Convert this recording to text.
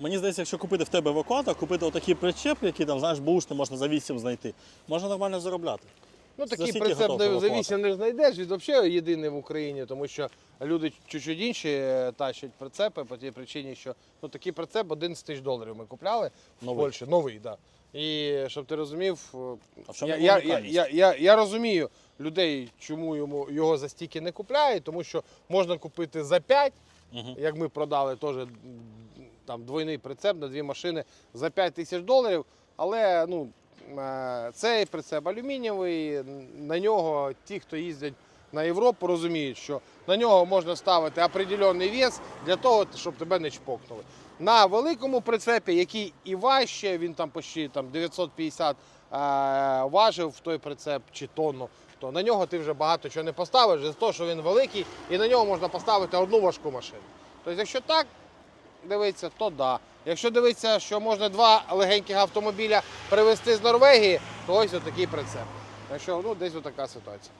Мені здається, якщо купити в тебе евакуатор, купити отакий причеп, який там, знаєш, бушний можна за 8 знайти, можна нормально заробляти. Ну такий скільки прицеп за евакуатор? 8 не знайдеш. Він взагалі єдиний в Україні, тому що люди чуть-чуть інші е, тащать прицепи по тій причині, що ну, такий прицеп 11 тисяч доларів ми купляли в Новий. Польщі. Новий, так. Да. І щоб ти розумів, е, А я, я, я, я, я, я розумію людей, чому йому його за стільки не купляють, тому що можна купити за 5, Мгм. як ми продали теж там двойний прицеп на дві машини за 5 тисяч доларів. Але ну, е, цей прицеп алюмінієвий, на нього ті, хто їздять на Європу, розуміють, що на нього можна ставити определенний вес для того, щоб тебе не чпокнули. На великому прицепі, який і важче, він там почти там, 950 е, важив в той прицеп чи тонну, то на нього ти вже багато чого не поставиш, за те, що він великий, і на нього можна поставити одну важку машину. Тобто, якщо так дивитися, то да. Якщо дивитися, що можна два легеньких автомобіля привезти з Норвегії, то ось отакий прицеп. Так що ну, десь отака ситуація.